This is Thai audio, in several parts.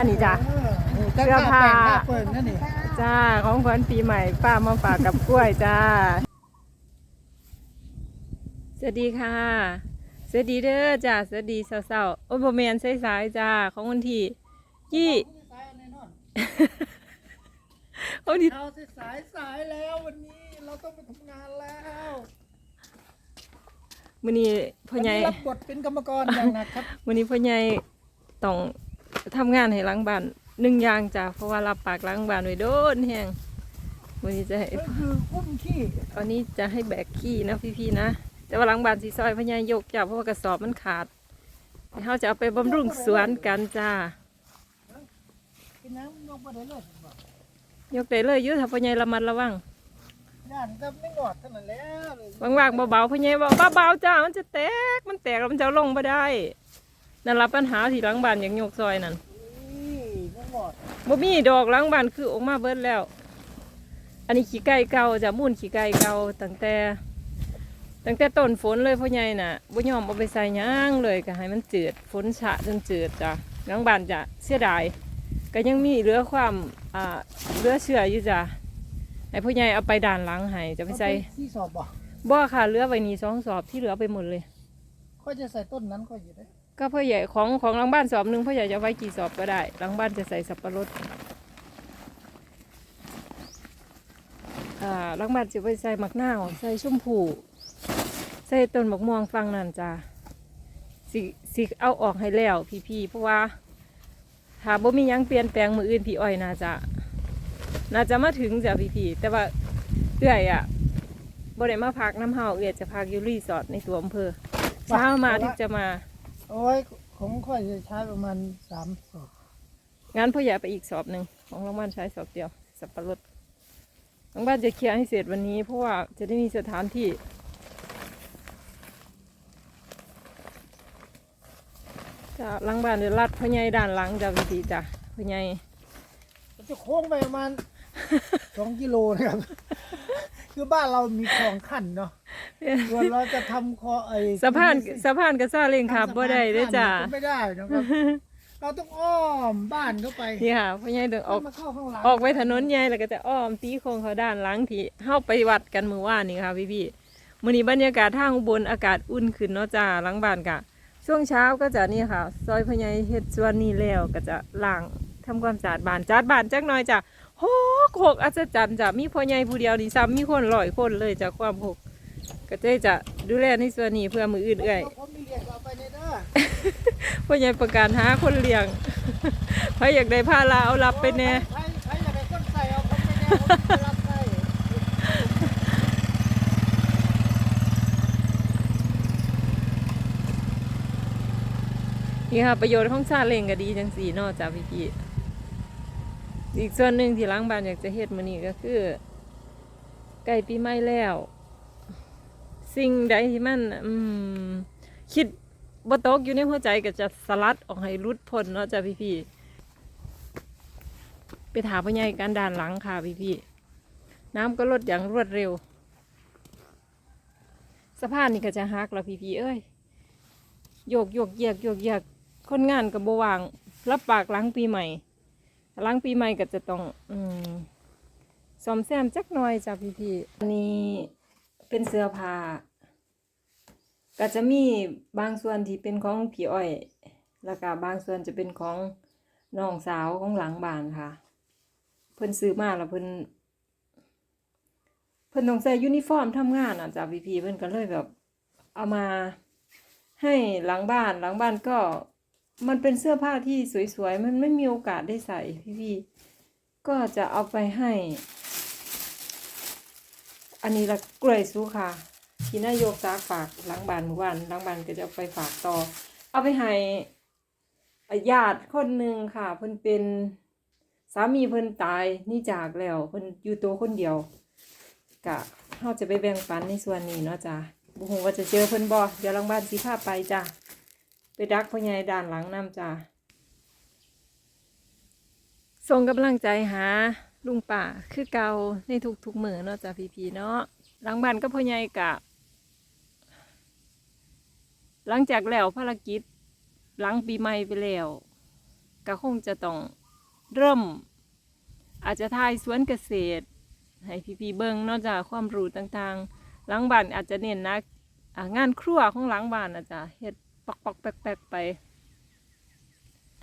อันนี้จ้ะเสื้เสื้อผ้าเปิดนั่นนี่จ้าของขวัญปีใหม่ป้ามาฝากกับกล้วยจ้าสวัสดีค่ะสวัสดีเด้อจ้าสวัสดีสาวๆโอ้ยบ่แมนสายๆจ้าของวันที่ยี่สายแน่นอนวันที่เอาสิสายสายแล้ววันนี้เราต้องไปทำงานแล้วมื้อนี้พ่อใหญ่วันนี้รับบทเป็นกรรมกรอย่างหนักครับมื้อนี้พ่อใหญ่ต้อง ทำงานให้ล้างบ้านหนึ่งอย่างจ้าเพราะว่ารับปากล้างบ้านไว้โดนแฮงมื้อนี้จะให้ก็คืออุ้มขี้อันนี้จะให้แบกขี้นะพี่ๆนะ แต่ว่าหลังบ้านสีซอยพญายกจ้าเพราะว่ากระสอบมันขาดเขาจะเอาไปบำรุงสวนกันจ้ากินน้ำยกได้เลยยกได้เลยยุถ้าพญายระมัดระวังย่านจะไม่งอดเท่านั้นแล้วว่างๆเบาๆพญายบอกเบาๆจ้ามันจะแตกมันแตกแล้วมันจะลงมาได้ นั่นละปัญหาที่หลังบ้านอย่างยกซอยนั่นนี่ไม่งอดบ่มีดอกหลังบ้านคือออกมาเบิดแล้ว อันนี้ขี้ไก่เก่าจ้ะมูนขี้ไก่เก่าตั้งแต่ ตั้งแต่ต้นฝนเลยพ่อใหญ่น่ะบ่ยอมเอาไปใส่หย่างเลยก็ให้มันจืดฝนฉะจนจืดจ้ะหลังบ้านจะเสียดายก็ยังมีเหลือความอ่าเหลือเชื่ออยู่จ้ะให้พ่อใหญ่เอาไปด่านหลังให้จะไปใส่เอาที่สอบบ่บ่ค่ะเหลือไว้นี่สองสอบที่เหลือไปหมดเลยค่อยจะใส่ต้นนั้นก็อยู่ได้ ก็พ่อใหญ่ของของหลังบ้านสอบหนึ่งพ่อใหญ่จะไว้กี่สอบก็ได้หลังบ้านจะใส่สับปะรดอ่าหลังบ้านจะไปใส่หมักหน้าใส่ชมพูใส่ต้นหมกม่วงฟังนั่นจ้าสิสิเอาออกให้แล้วพี่ๆเพราะว่าถ้าบ่มียังเปลี่ยนแปลงมืออื่นพี่อ้อยน่าจะน่าจะมาถึงจ้ะพี่ๆแต่ว่าเอื้อยอะบ่ได้มาพักน้ำเฮาเอื้อยจะพักอยู่รีสอร์ทในตัวอำเภอเช้ามาถึงจะมา โอ้ยของค่อยจะใช้ประมาณสามสอบงั้นพ่อใหญ่ไปอีกสอบหนึ่งของโรงพยาบาลใช้สอบเดียว สับปะรดโรงพยาบาลจะเคลียร์ให้เสร็จวันนี้ เพราะว่าจะได้มีสถานที่จะหลังบ้านเดี๋ยวลัดพ่อใหญ่ด้านหลังจะวิธีจ้ะพ่อใหญ่มันจะโค้งไปประมาณสองกิโลนะครับ คือบ้านเรามีคลองขั้นเนาะ ส่วนเราจะทำคอไอ้สะพานสะพานกระซ่าเล่งขับบ่ได้เด้อจ้ะก็ไม่ได้นะครับเราต้องอ้อมบ้านเข้าไปนี่ค่ะพ่อใหญ่เดินออกให้มาเข้าข้างหลังออกไปถนนใหญ่แล้วก็จะอ้อมตีโค้งเขาด้านหลังที่เข้าไปวัดกันมือว่านนี่ค่ะพี่พี่ๆมื้อนี้บรรยากาศทางอุบลอากาศอุ่นขึ้นเนาะจ้าหลังบ้านกะช่วงเช้าก็จะนี่ค่ะ ซอยพญายเฮ็ดส่วนนี้แล้วก็จะล้างทำความสะอาดบ้านจัดบ้านจักหน่อยจ้ะโหกหกอัศจรรย์จ้ะมีพ่อใหญ่ผู้เดียวนี่ซ้ำมีคนร้อยคนเลยจากความหก ก็จะจะดูแลในส่วนนี้เพื่อมืออื่นเอ่ยผมมีเรียกเอาไปในเด้อพ่อใหญ่ประกาศหาคนเลี้ยงใครอยากได้ผ้าลาเอารับไปแน่ใครใครอยากได้คนใส่เอาคนไปแน่ผมจะรับใส่นี่ค่ะประโยชน์ของชาเลงก็ดีจังสีนอกจากพี่พี่อีกส่วนหนึ่งที่ล้างบานอยากจะเฮ็ดมือนี้ก็คือ ใกล้ปีใหม่แล้ว สิ่งใดที่มันอืมคิดบ่ตกอยู่ในหัวใจก็จะสลัดออกให้รุดพ้นเนาะจ้ะพี่พี่ไปถามพ่อใหญ่กันด้านหลังค่ะพี่พี่น้ำก็ลดอย่างรวดเร็ว สะพานนี่ก็จะหักแล้วพี่พี่เอ้ยโยกโยกเยียกโยกเยียกคนงานกับบวาง รับปากล้างปีใหม่ล้างปีใหม่ก็จะต้อง อืมซ่อมแซมจักหน่อยจ้ะพี่พี่อันนี้ เป็นเสื้อผ้าก็จะมีบางส่วนที่เป็นของพี่อ้อย แล้วก็บางส่วนจะเป็นของน้องสาวของหลังบ้านค่ะ เพิ่นซื้อมาแล้วเพิ่นเพิ่นต้องใส่ยูนิฟอร์มทำงานอะจ้ะพี่พีเพิ่นก็เลยแบบ เอามาให้หลังบ้านหลังบ้านก็มันเป็นเสื้อผ้าที่สวยๆ มันไม่มีโอกาสได้ใส่พี่พีก็จะเอาไปให้ อันนี้ละกล้วยสุค่ะที่นายกจากฝากหล้างบานเมื่อวานหล้างบานก็จะไปฝากต่อ เอาไปให้ญาติคนหนึ่งค่ะ เพิ่นเป็นสามีเพิ่นตายนี่จากแล้วเพิ่นอยู่ตัวคนเดียวกะเฮาจะไปแบ่งปันในส่วนนี้เนาะจ้ะบ่ฮู้ว่าจะเจอเพิ่นบ่เดี๋ยวหลังบ้านสิพาไปจ้ะไปดักพ่อใหญ่ด้านหลังนํจ้ะส่งกำลังใจหา ลุงป่าคือเกาในทุกๆมื้อเนาะจ้ะพี่ๆเนาะหลังบ้านก็พ่อใหญ่กะ หลังจากแล้วภารกิจ หลังปีใหม่ไปแล้วก็คงจะต้องเริ่ม อาจจะทายสวนเกษตร ให้พี่ๆเบิ่งเนอกจากความรู้ต่างๆ หลังบ้านอาจจะเน้นนะอ่างานครัวของหลังบ้านอาจจะเฮ็ดปอกปอกๆแปลกๆไป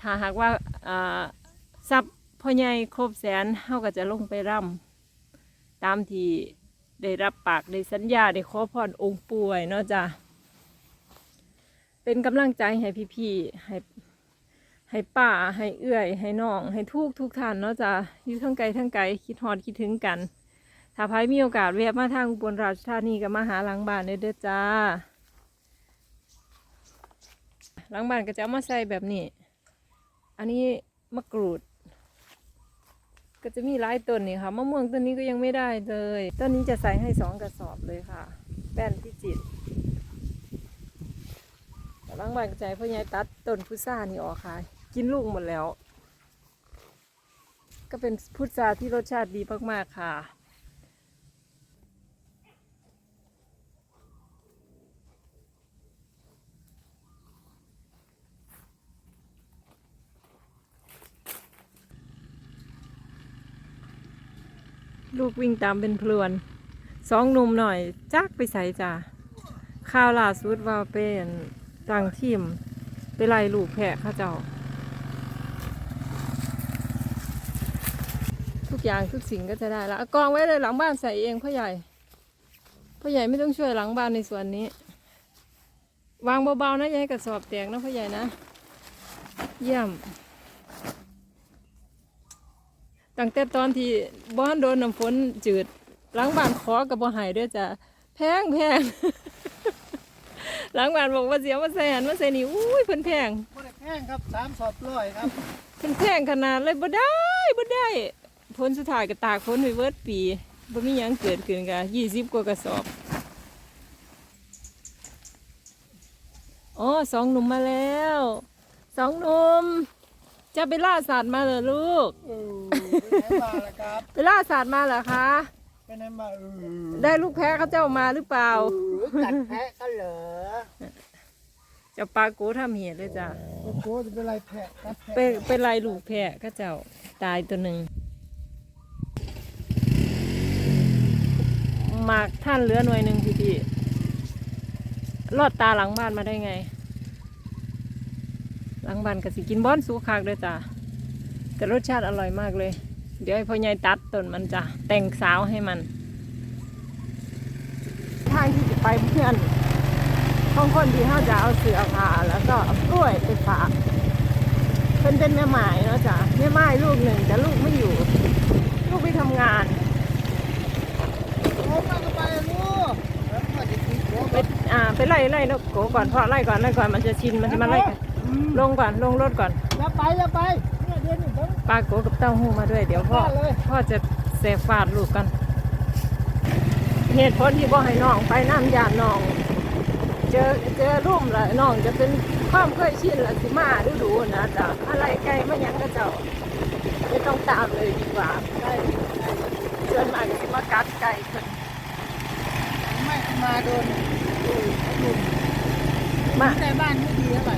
ถ้าหากว่าอ่าทรั พ่อใหญ่ครบแสนเฮาก็จะลงไปร่ำตามที่ได้รับปากได้สัญญาได้ขอพรองค์ป่วยเนาะจ้ะเป็นกำลังใจให้พี่ๆให้ให้ป้าให้เอื้อย ให้น้อง ให้ทุกทุกท่านเนาะจ้ะอยู่ทั้งไกลทั้งไกลคิดฮอดคิดถึงกัน ถ้าใครมีโอกาสแวะมาทางอุบลราชธานีก็มาหาหลังบ้านเด้อเด้อจ้าหลังบ้านก็จะเอามาใส่แบบนี้ อันนี้มะกรูด ก็จะมีหลายต้นนี่ค่ะมะม่วงต้นนี้ก็ยังไม่ได้เลยต้นนี้จะใส่ให้สองกระสอบเลยค่ะแป้นพิจิตรแต่หลังบ้านใจพ่อใหญ่ตัดต้นพุทรานี่ออกค่ะ กินลูกหมดแล้ว ก็เป็นพุทราที่รสชาติดีมากๆค่ะ ลูกวิ่งตามเป็นพลวนสองหนุ่มหน่อยจักไปใส่จ้าข่าวล่าสุดว่าเป็นต่างทีมไปไล่ลูกแพะข้าเจ้า ทุกอย่างทุกสิ่งก็จะได้ล้วเอากองไว้เลยหลังบ้านใส่เองพ่อใหญ่พ่อใหญ่ไม่ต้องช่วยหลังบ้านในส่วนนี้ วางเบาๆนะอย่าให้กระสอบแตกนะพ่อใหญ่นะ เยี่ยม ตั้งแต่ตอนที่บ้านโดนน้ำฝนจืดหล้างบ้านขอกับบ่ใหายด้วยจ้ะแพงแพงหล้างบ้านบอกว่าเสียมาใส่หันมาใส่นี่อุ้ยเพิ่นแพงบ่ได้แพงครับสามสอบร้อยครับเพิ่นแพงขนาดเลยบ่ได้บ่ได้ผลสุดท้ายก็ตากฝนไปเบิดปีบ่มีหยังเกิดขึ้นกะยี่สิบกว่ากระสอบอ๋อสองหนุ่มมาแล้วสองหนุ่ม จะไปล่าสัตว์มาเหรอลูก เออไปไหนมาล่ะครับไปล่าสัตว์มาเหรอคะ ไปไหนมาเออได้ลูกแพ้เขาเจ้ามาหรือเปล่า เออกัดแพะกันเหรอเจ้าปลาโกทำเหตุเลยจ้ะ โอ้โหจะเป็นไรแพะกัดแพะเป็นเป็นลายลูกแพะเขาเจ้าตายตัวหนึ่งหมากท่านเหลือหน่วยหนึ่งพี่พี่รอดตาหลังบ้านมาได้ไง หลังบ้านก็สิกินบ้อนสูคักเลยจ้ะแต่รสชาติอร่อยมากเลย เดี๋ยวให้พ่อใหญ่ตัดต้นมันจ้ะแต่งสาวให้มันทางที่จะไปเพื่อนของคนที่เขาจะเอาเสือผ้าแล้วก็กล้วยไปฝากเพิ่นเป็นแม่ไม้เนาะจ้ะแม่ไม้ลูกหนึ่งแต่ลูกไม่อยู่ ลูกไปทำงานโอ้มาก็ไปลูกแล้วมาจะกินหัวไปอ่าไปไล่ไล่นกโกก่อนเพราะไล่ก่อนไล่ก่อนมันจะชินมันจะมาไล่กัน ลงก่อนลงรถก่อน อย่าไปอย่าไปเนี่ยเดี๋ยวนี้ผมปลาโกกับเต้าหู้มาด้วยเดี๋ยวพ่อ ว่าเลยพ่อจะเสฟฟาดลูกกัน เหตุผลที่บ่ให้น้องไปน้ำยานน้อง เจอเจอรุ่มละน้องจะเป็นความเคยชินละสิมาดูดูๆนะจ๊ะอะไรไกลมายังก็เจ้าไม่ต้องตามเลยดีกว่าได้เชิญมาก็สิมากัดไก่เพิ่นไม่มาโดนดูดูมาในบ้านไม่ดีเท่าไหร่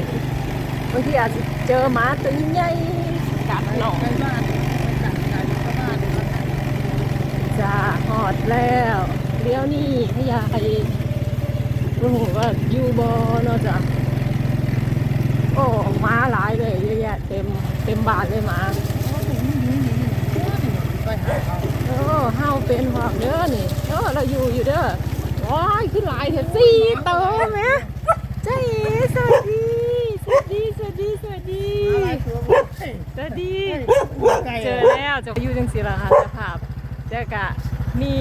บางทีอาจจะเจอหมาตัวใหญ่กัดน้องในบ้านไม่กัดไก่ในบ้าเลยครับจ้าหอดแล้วเลี้ยวนี่พยายรู้ว่าอยู่บเนาะจ้ะโอ้หมาหลายเลยเยอะแยะเต็มเต็มบาทเลยหมาเขาโอ้เฮาเป็นหอกเด้อนี่เออเราอยู่อยู่เด้อว้ายขึ้นหลายเถอะสี่ตัวแม่เจ๊สวัสดีสวัสดีสวัสดีสวัสดี อะไรตัว เฮ้ยสวัสดีไก่เจอแล้วจะอยู่จังสิล่ะค่ะสภาพเจ้ากะมี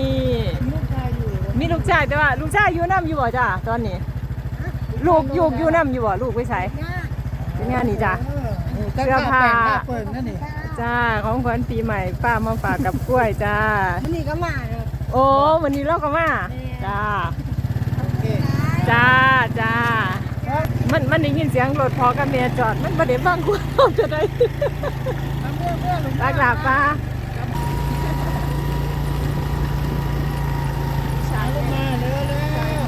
ลูกชายอยู่มีลูกชายแต่ว่าลูกชายอยู่น้ำอยู่บ่จ้าตอนนี้ ลูกอยู่อยู่น้ำอยู่บ่ลูกไปใส่เป็นงานนี่จ้ะเสื้อผ้าเปิดนั่นนี่จ้าของขวัญปีใหม่ป้ามาฝากกับกล้วยจ้ามันนี่ก็มาเลยโอ้วันนี้เราก็มาจ้าโอเคจ้าจ้า มันมันได้ยินเสียงรถพอกับเมียจอด มันประเดี๋ยวบางคนจะได้ทำเพื่อเพื่อนปากหลาป้าสายลงมาเร็วเร็ว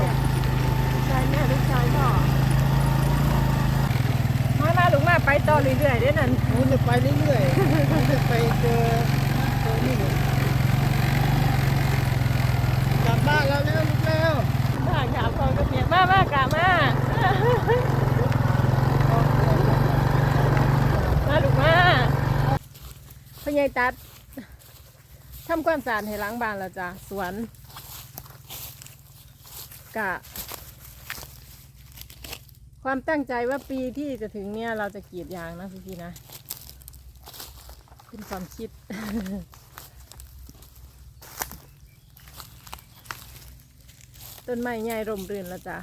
ชายแม่ลูกชายพ่อมามาลูกมาไปต่อเรื่อยๆได้อนั่นผมจะไปเรื่อยๆผมจะไปเจอเจอนี่เลยกลับบ้านแล้วนะลูกแล้วมาถามพ่อกับเมียมามากะมา มาลูกมาพ่อใหญ่ตัดทำความสะอาดให้ล้างบ้านแล้วจ้ะสวนกะ ความตั้งใจว่าปีที่จะถึงเนี่ยเราจะกรีดยางนะพี่ๆนะเป็นความคิด ต้นไม้ใหญ่ร่มรื่นแล้วจ้ะ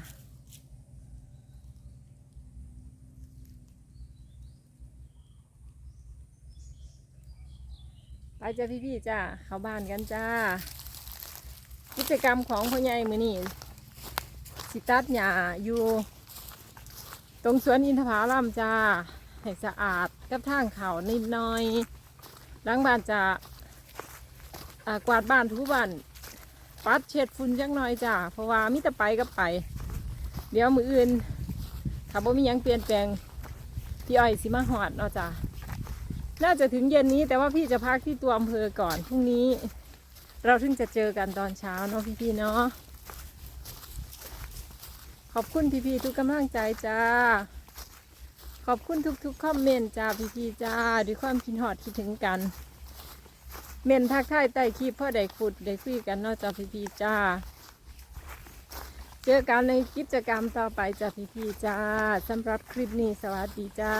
ไปจ้ะพี่ๆจ้าเข้าบ้านกันจ้า กิจกรรมของพ่อใหญ่มือนี่สิตัดหญ้าอยู่ ตรงสวนอินทผลัมจ้าให้สะอาดกับทางเขานิดหน่อยล้างบ้านจะอ่ากวาดบ้านทุกบ้านปัดเช็ดฝุ่นจังหน่อยจ้าเพราะว่ามิต่ไปก็ไป เดี๋ยวมืออื่นถ้าบ่มียังเปลี่ยนแปลงพี่อ้อยสิมาหอดเนาะจ้า น่าจะถึงเย็นนี้แต่ว่าพี่จะพักที่ตัวอำเภอก่อนพรุ่งนี้ เราถึงจะเจอกันตอนเช้าเนาะพี่ๆเนาะขอบคุณพี่ๆทุกกำลังใจจ้า ขอบคุณทุกๆคอมเมนต์จ้าพี่ๆจ้าด้วยความคิดหอดคิดถึงกัน เมนทักทายใต้คลิปพ่อได้ขุดได้คุยกันเนาะจ้าพี่ๆจ้า เจอกันในกิจกรรมต่อไปจ้าพี่ๆจ้าสำหรับคลิปนี้สวัสดีจ้า